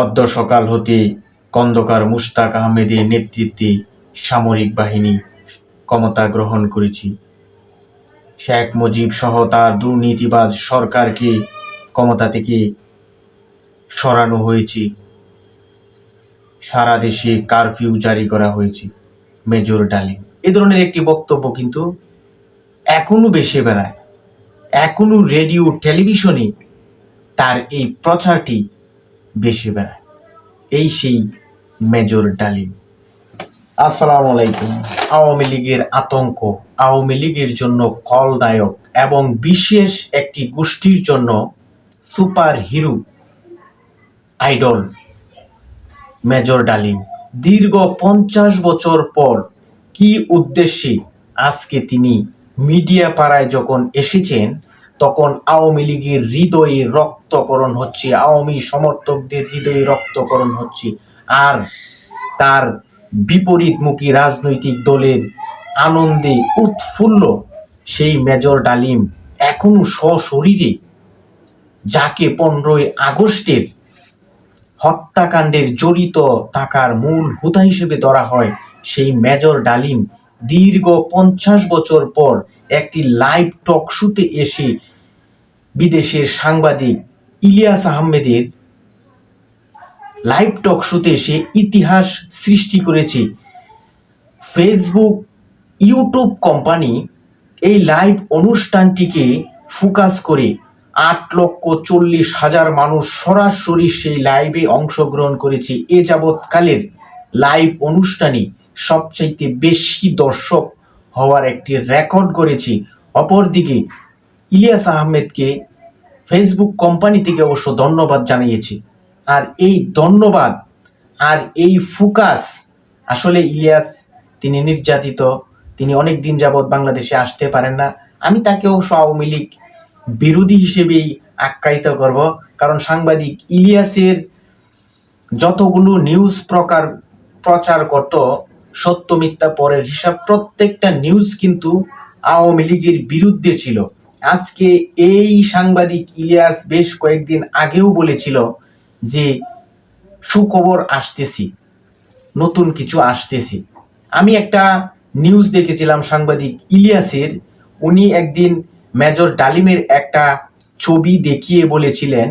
অদ্য সকাল হতে কন্দকার মুশতাক আহমেদের নেতৃত্বে সামরিক বাহিনী ক্ষমতা গ্রহণ করেছি। শেখ মুজিব সহ তার দুর্নীতিবাজ সরকারকে ক্ষমতা থেকে সরানো হয়েছে। সারা দেশে কারফিউ জারি করা হয়েছে মেজর ডালিম। এ ধরনের একটি বক্তব্য কিন্তু এখনও বেশি বেড়ায়। এখনও রেডিও, টেলিভিশনে তার এই প্রচারটি বেশি বেড়ায় এই সেই মেজর ডালিম। আসসালামু আলাইকুম। আওয়ামী লীগের আতঙ্ক, আওয়ামী লীগের জন্য কলদায়ক এবং বিশেষ একটি গোষ্ঠীর জন্য সুপার হিরো আইডল মেজর ডালিম। দীর্ঘ পঞ্চাশ বছর পর কি উদ্দেশ্যে আজকে তিনি মিডিয়া পাড়ায় যখন এসেছেন তখন আওয়ামী লীগের হৃদয়ে রক্তকরণ হচ্ছে, আওয়ামী সমর্থকদের হৃদয়ে রক্তকরণ হচ্ছে। আর তার বিপরীতমুখী রাজনৈতিক দলের আনন্দে উৎফুল্ল সেই মেজর ডালিম এখনও সশরীরে, যাকে পনেরোই আগস্টের হত্যাকাণ্ডের জড়িত থাকার মূল হুতা হিসেবে ধরা হয় সেই মেজর ডালিম। দীর্ঘ পঞ্চাশ বছর পর একটি লাইভ টক শুতে এসে বিদেশের সাংবাদিক ইলিয়াস আহমেদের লাইভ টক শুতে এসে ইতিহাস সৃষ্টি করেছে। ফেসবুক, ইউটিউব কোম্পানি এই লাইভ অনুষ্ঠানটিকে ফোকাস করে আট লক্ষ চল্লিশ হাজার মানুষ সরাসরি সেই লাইভে অংশগ্রহণ করেছে। এ যাবৎকালের লাইভ অনুষ্ঠানে সবচাইতে বেশি দর্শক হওয়ার একটি রেকর্ড করেছি অপরদিকে ইলিয়াস আহমেদকে ফেসবুক কোম্পানি থেকে অবশ্য ধন্যবাদ জানিয়েছি। আর এই ধন্যবাদ আর এই ফোকাস আসলে ইলিয়াস, তিনি নির্যাতিত, তিনি অনেক দিন যাবৎ বাংলাদেশে আসতে পারেন না। আমি তাকে অবশ্য আওয়ামী লীগ বিরোধী হিসেবেই আখ্যায়িত করব। কারণ সাংবাদিক ইলিয়াসের যতগুলো নিউজ প্রকার প্রচার করত সত্য মিথ্যা পরের হিসাব প্রত্যেকটা নিউজ কিন্তু আওয়ামী লীগের বিরুদ্ধে ছিল। আজকে এই সাংবাদিক ইলিয়াস বেশ কয়েকদিন আগেও বলেছিল যে, সুখবর আসতেছি, নতুন কিছু আসতেছি। আমি একটা নিউজ দেখেছিলাম সাংবাদিক ইলিয়াসের, উনি একদিন মেজর ডালিমের একটা ছবি দেখিয়ে বলেছিলেন,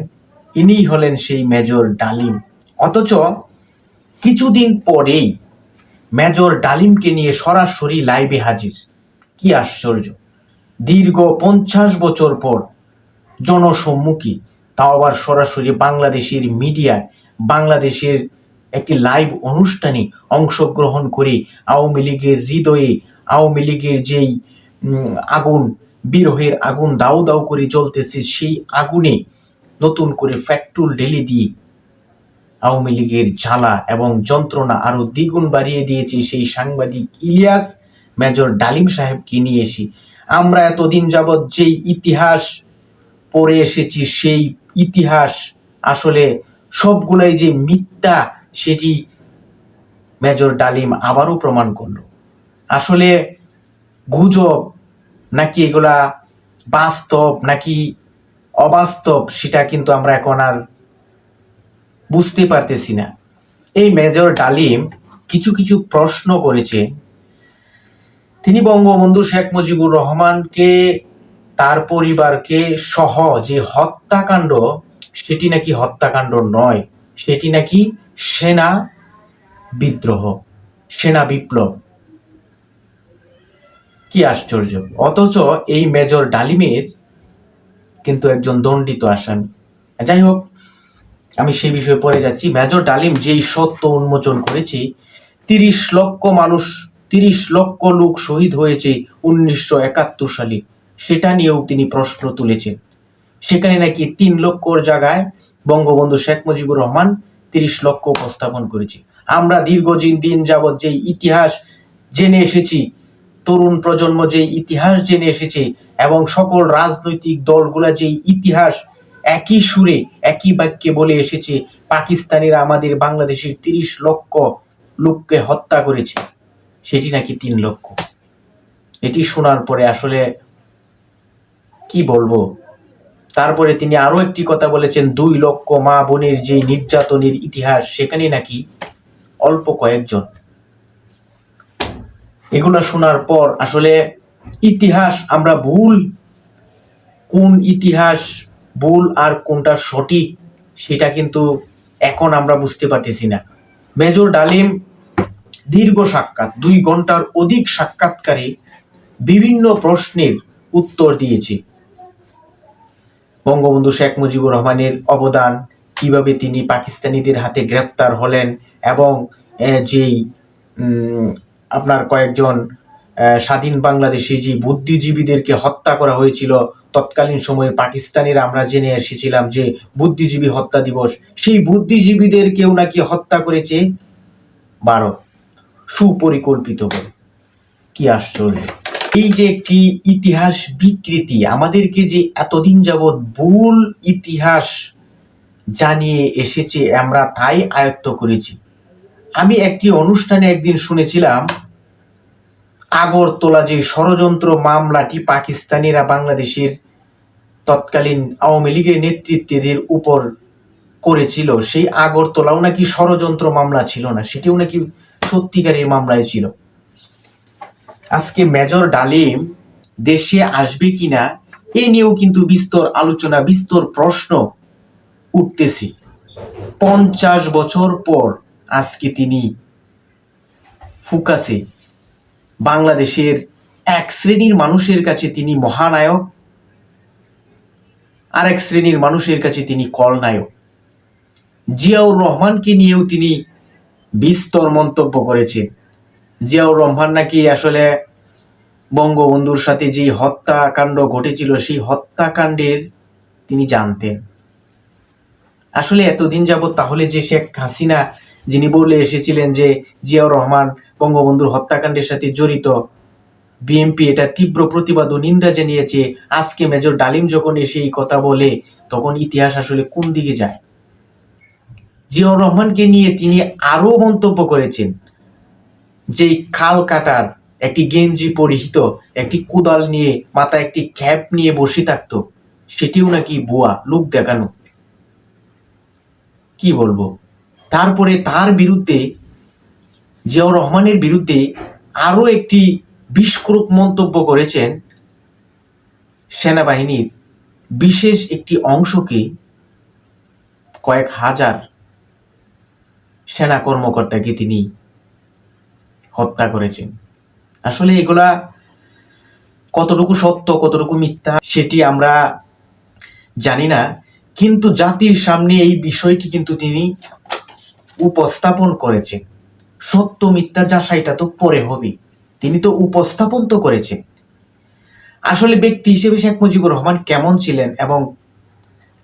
ইনিই হলেন সেই মেজর ডালিম। অথচ কিছুদিন পরেই মেজর ডালিমকে নিয়ে সরাসরি লাইভে হাজির। কি আশ্চর্য। দীর্ঘ পঞ্চাশ বছর পর জনসম্মুখী, তাও আবার সরাসরি বাংলাদেশের মিডিয়ায়, বাংলাদেশের একটি লাইভ অনুষ্ঠানে অংশগ্রহণ করে আওয়ামী লীগের হৃদয়ে, আওয়ামী লীগের যেই আগুন, বিরহের আগুন দাউ দাউ করে জ্বলতেছে, সেই আগুনে নতুন করে ফ্যাক্টুল ঢেলে দিয়ে আওয়ামী লীগের জ্বালা এবং যন্ত্রণা আরও দ্বিগুণ বাড়িয়ে দিয়েছে সেই সাংবাদিক ইলিয়াস মেজর ডালিম সাহেবকে নিয়ে এসে। আমরা এতদিন যাবৎ যেই ইতিহাস পড়ে এসেছি, সেই ইতিহাস আসলে সবগুলাই যে মিথ্যা, সেটি মেজর ডালিম আবারও প্রমাণ করল। আসলে গুজব নাকি এগুলা বাস্তব নাকি অবাস্তব, সেটা কিন্তু আমরা এখন আর বুঝতে পারতেছি না। এই মেজর ডালিম কিছু কিছু প্রশ্ন করেছে। তিনি বঙ্গবন্ধু শেখ মুজিবুর রহমানকে, তার পরিবারকে সহ যে হত্যাকাণ্ড, সেটি নাকি হত্যাকাণ্ড নয়, সেটি নাকি সেনা বিদ্রোহ, সেনা বিপ্লব। কি আশ্চর্য! অথচ এই মেজর ডালিমের কিন্তু একজন দণ্ডিত আসামি। যাই হোক আমি সেই বিষয়ে পরে যাচ্ছি। মেজর ডালিম, যেই সত্য উন্মোচন করেছি, তিরিশ লক্ষ মানুষ, তিরিশ লক্ষ লোক শহীদ হয়েছে উনিশশো একাত্তর সালে। সেটা নিয়েও তিনি প্রশ্ন তুলেছেন। সেখানে নাকি তিন লক্ষর জায়গায় বঙ্গবন্ধু শেখ মুজিবুর রহমান তিরিশ লক্ষ উপস্থাপন করেছে। আমরা দীর্ঘদিন দিন যাবৎ যে ইতিহাস জেনে এসেছি, তরুণ প্রজন্ম যে ইতিহাস জেনে এসেছে, এবং সকল রাজনৈতিক দলগুলা যে ইতিহাস একই সুরে, একই বাক্যে বলে এসেছে, পাকিস্তানিরা আমাদের বাংলাদেশের তিরিশ লক্ষ লোককে হত্যা করেছে। সেটি নাকি তিন লক্ষ? এটি শোনার পরে আসলে কি বলব? তারপরে তিনি আরও একটি কথা বলেছেন, দুই লক্ষ মা বোনের যে নির্যাতনের ইতিহাস, সেখানে নাকি অল্প কয়েকজন। এগুলো শোনার পর আসলে ইতিহাস, আমরা ভুল কোন ইতিহাস ভুল আর কোনটা সঠিক, সেটা কিন্তু এখন আমরা বুঝতে পারতেছি না। মেজর ডালিম দীর্ঘ সাক্ষাৎ, দুই ঘণ্টার অধিক সাক্ষাৎকারে বিভিন্ন প্রশ্নের উত্তর দিয়েছে। বঙ্গবন্ধু শেখ মুজিবুর রহমানের অবদান, কীভাবে তিনি পাকিস্তানিদের হাতে গ্রেপ্তার হলেন এবং যেই আপনার কয়েকজন স্বাধীন বাংলাদেশি যে বুদ্ধিজীবীদেরকে হত্যা করা হয়েছিল তৎকালীন সময়ে পাকিস্তানের আমরা জেনে এসেছিলাম যে বুদ্ধিজীবী হত্যা দিবস, সেই বুদ্ধিজীবীদের কেউ নাকি হত্যা করেছে? ভারত সুপরিকল্পিত করে কি আশ্চর্য। এই যে একটি ইতিহাস বিকৃতি, আমাদেরকে যে এতদিন যাবৎ ভুল ইতিহাস জানিয়ে এসেছে, আমরা তাই আয়ত্ত করেছি। আমি একটি অনুষ্ঠানে একদিন শুনেছিলাম, আগরতলা যে ষড়যন্ত্র মামলাটি পাকিস্তানিরা বাংলাদেশের তৎকালীন আওয়ামী লীগের নেতৃত্বেদের উপর করেছিল। সেই আগরতলাও নাকি ষড়যন্ত্র মামলা ছিল না, সেটিও নাকি সত্যিকারের মামলায় ছিল। আজকে মেজর ডালিম দেশে আসবে কিনা, এ নিয়েও কিন্তু বিস্তর আলোচনা, বিস্তর প্রশ্ন উঠতেছে। পঞ্চাশ বছর পর আজকে তিনি ফুকাসে। বাংলাদেশের এক শ্রেণির মানুষের কাছে তিনি মহানায়ক আরেক শ্রেণির মানুষের কাছে তিনি কলনায়ক। জিয়াউর রহমানকে নিয়েও তিনি বিস্তর মন্তব্য করেছেন। জিয়াউর রহমান নাকি আসলে বঙ্গবন্ধুর সাথে যে হত্যাকাণ্ড ঘটেছিল, সেই হত্যাকাণ্ডের তিনি জানতেন। আসলে এতদিন যাবৎ তাহলে যে শেখ হাসিনা, যিনি বলে এসেছিলেন যে জিয়াউর রহমান বঙ্গবন্ধুর হত্যাকাণ্ডের সাথে জড়িত বিএনপি এটা তীব্র প্রতিবাদ ও নিন্দা জানিয়েছে। আজকে মেজর ডালিম যখন এসে এই কথা বলে, তখন ইতিহাস আসলে কোন দিকে যায়? জিয়াউর রহমানকে নিয়ে তিনি আরও মন্তব্য করেছেন যে, খাল কাটার একটি গেঞ্জি পরিহিত, একটি কোদাল নিয়ে মাথায় একটি ক্যাপ নিয়ে বসে থাকতো, সেটিও নাকি বুয়া লোক দেখানো। কি বলব? তারপরে তার বিরুদ্ধে, জিয়াউর রহমানের বিরুদ্ধে আরও একটি বিস্ফোরক মন্তব্য করেছেন সেনাবাহিনীর বিশেষ একটি অংশকে কয়েক হাজার সেনা কর্মকর্তাকে তিনি হত্যা করেছেন। আসলে এগুলা কতটুকু সত্য, কতটুকু মিথ্যা, সেটি আমরা জানি না। কিন্তু জাতির সামনে এই বিষয়টি কিন্তু তিনি উপস্থাপন করেছেন। সত্য, মিথ্যা যাচাইটা তো পরে হবে। তিনি তো উপস্থাপন তো করেছেন। আসলে ব্যক্তি হিসেবে শেখ মুজিবুর রহমান কেমন ছিলেন এবং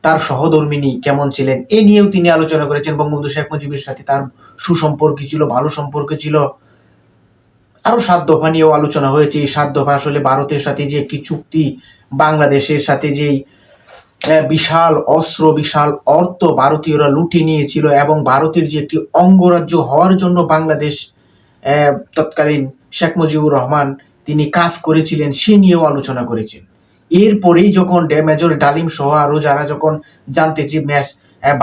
তার সহধর্মিনী কেমন ছিলেন, এ নিয়েও তিনি আলোচনা করেছেন বঙ্গবন্ধু শেখ মুজিবের সাথে। তার সুসম্পর্ক ছিল, ভালো সম্পর্ক ছিল আরও সাত দফা নিয়েও আলোচনা হয়েছে। এই সাত দফা আসলে ভারতের সাথে যে একটি চুক্তি, বাংলাদেশের সাথে যেই বিশাল অস্ত্র, বিশাল অর্থ ভারতীয়রা লুটে নিয়েছিল এবং ভারতের যে একটি অঙ্গরাজ্য হওয়ার জন্য বাংলাদেশ তৎকালীন শেখ মুজিবুর রহমান তিনি কাজ করেছিলেন, সে নিয়েও আলোচনা করেছেন। এরপরেই যখন মেজর ডালিম সহ আরও যারা যখন জানতে যে ম্যাচ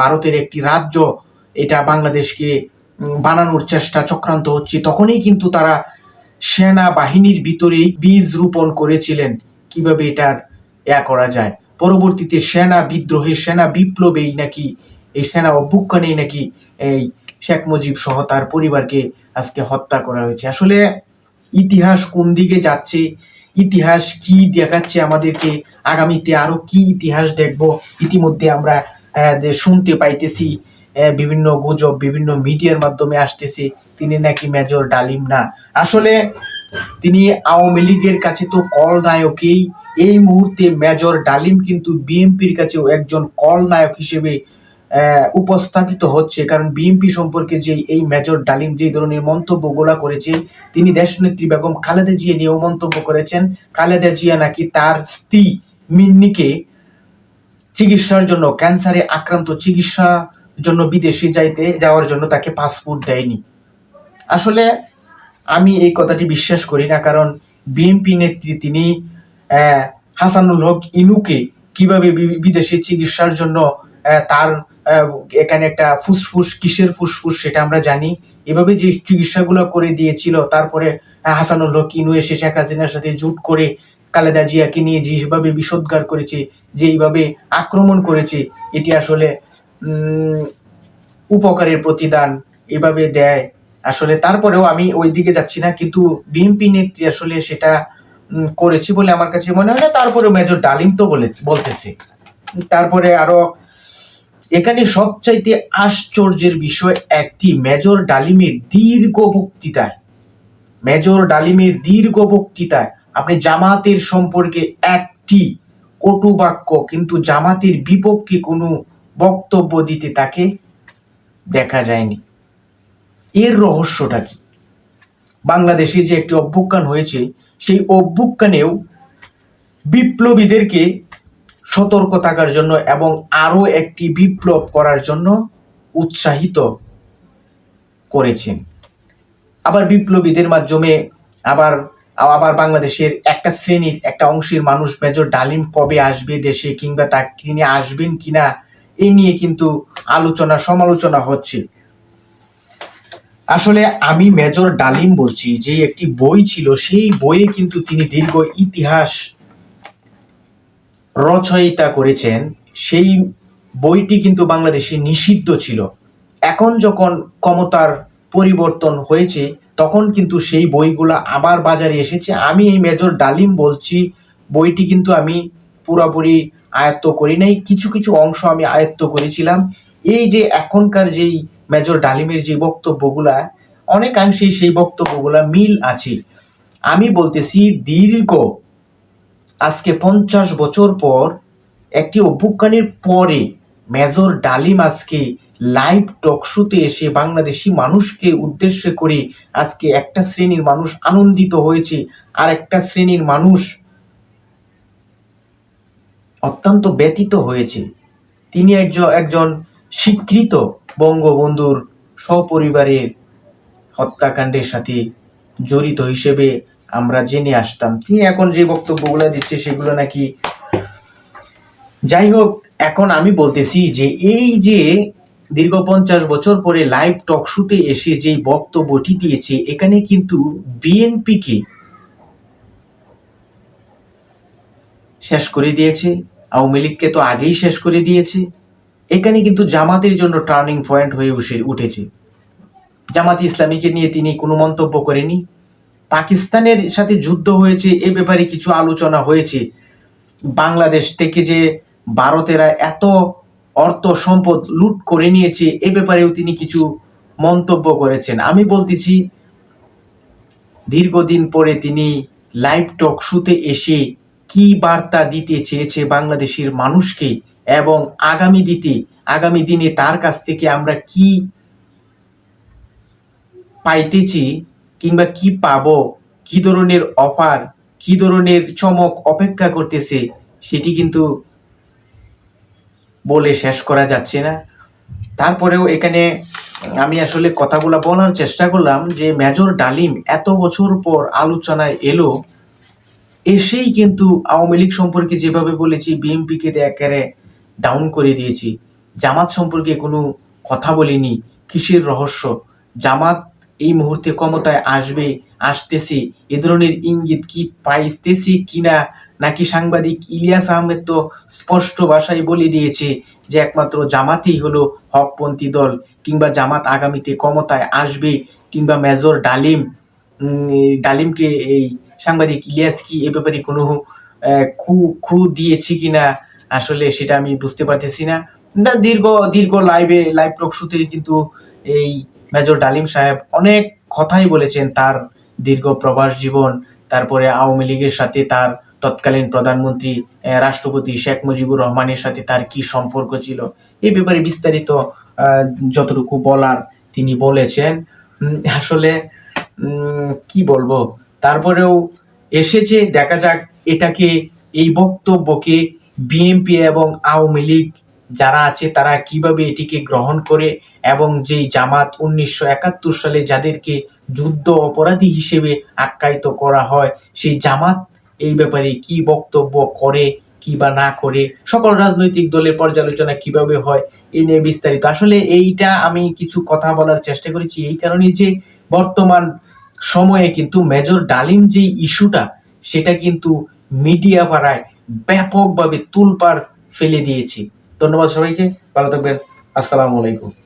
ভারতের একটি রাজ্য, এটা বাংলাদেশকে বানানোর চেষ্টা চক্রান্ত হচ্ছে, তখনই কিন্তু তারা সেনা বাহিনীর ভিতরেই বীজ রোপণ করেছিলেন। কীভাবে এটার ইয়া করা যায়? পরবর্তীতে সেনা বিদ্রোহে, সেনা বিপ্লবেই নাকি, এই সেনা অভ্যুত্থানেই নাকি এই শেখ মুজিব সহ তার পরিবারকে আজকে হত্যা করা হয়েছে। আসলে ইতিহাস কোন দিকে যাচ্ছে, ইতিহাস কি দেখাচ্ছে আমাদেরকে, আগামীতে আরও কি ইতিহাস দেখব, ইতিমধ্যে আমরা শুনতে পাইতেছি বিভিন্ন গুজব, বিভিন্ন মিডিয়ার মাধ্যমে আসতেছে, তিনি নাকি মেজর ডালিম না। আসলে তিনি আওয়ামী লীগের কাছে তো কল নায়কেই এই মুহূর্তে মেজর ডালিম কিন্তু বিএনপির কাছেও একজন কল নায়ক হিসেবে উপস্থাপিত হচ্ছে। কারণ বিএনপি সম্পর্কে যে এই মেজর ডালিম যে ধরনের মন্তব্যগুলা করেছে, তিনি দেশনেত্রী বেগম খালেদা জিয়া নিয়েও মন্তব্য করেছেন। খালেদা জিয়া নাকি তার স্ত্রী মিন্নিকে চিকিৎসার জন্য, ক্যান্সারে আক্রান্ত চিকিৎসা জন্য বিদেশে যাইতে, যাওয়ার জন্য তাকে পাসপোর্ট দেয়নি। আসলে আমি এই কথাটি বিশ্বাস করি না, কারণ বিএনপি নেত্রী তিনি হাসানুল হক ইনুকে কীভাবে বিদেশে চিকিৎসার জন্য তার এখানে একটা ফুসফুস, কিসের ফুসফুস সেটা আমরা জানি। এভাবে যে চিকিৎসাগুলো করে দিয়েছিল, তারপরে হাসানুল হক, ইনু এসে, শেখ হাসিনার সাথে জুট করে কালেদা জিয়াকে নিয়ে যেভাবে বিষোদ্গার করেছে যেইভাবে আক্রমণ করেছে, এটি আসলে উপকারের প্রতিদান এভাবে দেয়। আসলে তারপরেও আমি ওই দিকে যাচ্ছি না, কিন্তু বিএনপি নেত্রী আসলে সেটা করেছি বলে আমার কাছে মনে হয় না তারপরে মেজর ডালিম তো বলে, বলতেছে। তারপরে আরও এখানে সবচাইতে আশ্চর্যের বিষয় একটি মেজর ডালিমের দীর্ঘ বক্তৃতায়। মেজর ডালিমের দীর্ঘ বক্তৃতায় আপনি জামাতের সম্পর্কে একটি কটু বাক্য কিন্তু জামাতের বিপক্ষে কোনো বক্তব্য দিতে তাকে দেখা যায়নি। এর রহস্যটা কি? বাংলাদেশে যে একটি অভ্যুত্থান হয়েছে, সেই অভ্যুত্থানেও বিপ্লবীদেরকে সতর্ক থাকার জন্য এবং আরও একটি বিপ্লব করার জন্য উৎসাহিত করেছেন। আবার বিপ্লবীদের মাধ্যমে আবার আবার বাংলাদেশের একটা শ্রেণির, একটা অংশের মানুষ মেজর ডালিম কবে আসবে দেশে কিংবা তা তিনি আসবেন কিনা এই নিয়ে কিন্তু আলোচনা, সমালোচনা হচ্ছে। আসলে আমি মেজর ডালিম বলছি যে একটি বই ছিল, সেই বইয়ে কিন্তু তিনি দীর্ঘ ইতিহাস রচয়িতা করেছেন, সেই বইটি কিন্তু বাংলাদেশে নিষিদ্ধ ছিল। এখন যখন ক্ষমতার পরিবর্তন হয়েছে, তখন কিন্তু সেই বইগুলো আবার বাজারে এসেছে। আমি এই মেজর ডালিম বলছি, বইটি কিন্তু আমি পুরোপুরি আয়ত্ত করি নাই। কিছু কিছু অংশ আমি আয়ত্ত করেছিলাম। এই যে এখনকার যেই মেজর ডালিমের যে বক্তব্যগুলা, অনেকাংশেই সেই বক্তব্যগুলা মিল আছে। আমি বলতেছি, দীর্ঘ আজকে পঞ্চাশ বছর পর একটি অভ্যুত্থানের পরে মেজর ডালিম আজকে লাইভ টকশোতে এসে বাংলাদেশি মানুষকে উদ্দেশ্য করে আজকে একটা শ্রেণির মানুষ আনন্দিত হয়েছে। আর একটা শ্রেণির মানুষ অত্যন্ত ব্যতীত হয়েছে। তিনি একজন একজন স্বীকৃত বঙ্গবন্ধুর সপরিবারের হত্যাকাণ্ডের সাথে জড়িত হিসেবে আমরা জেনে আসতাম। তিনি এখন যে বক্তব্যগুলো দিচ্ছে সেগুলো নাকি যাই হোক এখন আমি বলতেছি যে এই যে দীর্ঘ পঞ্চাশ বছর পরে লাইভ টক শুতে এসে যে বক্তব্যটি দিয়েছে, এখানে কিন্তু বিএনপিকে শেষ করে দিয়েছে। আওয়ামী লীগকে তো আগেই শেষ করে দিয়েছে। এখানে কিন্তু জামাতের জন্য টার্নিং পয়েন্ট হয়ে উঠে উঠেছে। জামাত ইসলামীকে নিয়ে তিনি কোনো মন্তব্য করেনি। পাকিস্তানের সাথে যুদ্ধ হয়েছে, এ ব্যাপারে কিছু আলোচনা হয়েছে। বাংলাদেশ থেকে যে ভারতেরা এত অর্থ সম্পদ লুট করে নিয়েছে, এ ব্যাপারেও তিনি কিছু মন্তব্য করেছেন। আমি বলতেছি, দীর্ঘদিন পরে তিনি লাইভ টক শুতে এসে কি বার্তা দিতে চেয়েছে বাংলাদেশের মানুষকে এবং আগামী দিতে, আগামী দিনে তার কাছ থেকে আমরা কি পাইতেছি কিংবা কি পাবো, কি ধরনের অফার কি ধরনের চমক অপেক্ষা করতেছে, সেটি কিন্তু বলে শেষ করা যাচ্ছে না। তারপরেও এখানে আমি আসলে কথাগুলো বলার চেষ্টা করলাম যে মেজর ডালিম এত বছর পর আলোচনায় এলো, এসেই কিন্তু আওয়ামী লীগ সম্পর্কে যেভাবে বলেছি, বিএনপিকে একেবারে ডাউন করে দিয়েছি। জামাত সম্পর্কে কোনো কথা বলিনি, কিসের রহস্য? জামাত এই মুহূর্তে ক্ষমতায় আসবে, আসতেছে। এ ধরনের ইঙ্গিত কি পাইতেছি কিনা নাকি সাংবাদিক ইলিয়াস আহমেদ তো স্পষ্ট ভাষায় বলে দিয়েছে যে একমাত্র জামাতই হলো হকপন্থী দল কিংবা জামাত আগামীতে ক্ষমতায় আসবে কিংবা মেজর ডালিম। ডালিমকে এই সাংবাদিক ইলিয়াস কি এ ব্যাপারে কোনো খু খু দিয়েছি কিনা আসলে সেটা আমি বুঝতে পারতেছি না। দীর্ঘ দীর্ঘ লাইভে লাইভ টক শুতে কিন্তু এই মেজর ডালিম সাহেব অনেক কথাই বলেছেন তার দীর্ঘ প্রবাস জীবন, তারপরে আওয়ামী লীগের সাথে তার তৎকালীন প্রধানমন্ত্রী রাষ্ট্রপতি শেখ মুজিবুর রহমানের সাথে তার কি সম্পর্ক ছিল এই ব্যাপারে বিস্তারিত যতটুকু বলার তিনি বলেছেন। আসলে কি বলব, তারপরেও এসেছে, দেখা যাক এটাকে, এই বক্তব্যকে বিএনপি এবং আওয়ামী লীগ যারা আছে তারা কীভাবে এটিকে গ্রহণ করে এবং যেই জামাত উনিশশো একাত্তর সালে যাদেরকে যুদ্ধ অপরাধী হিসেবে আখ্যায়িত করা হয়, সেই জামাত এই ব্যাপারে কি বক্তব্য করে, কি বা না করে, সকল রাজনৈতিক দলের পর্যালোচনা কীভাবে হয় এই নিয়ে বিস্তারিত। আসলে এইটা আমি কিছু কথা বলার চেষ্টা করেছি এই কারণে যে বর্তমান সময়ে কিন্তু মেজর ডালিম যে ইস্যুটা, সেটা কিন্তু মিডিয়া পাড়ায় ব্যাপকভাবে তুলপাড় ফেলে দিয়েছি। ধন্যবাদ সবাইকে, ভালো থাকবেন, আসসালামু আলাইকুম।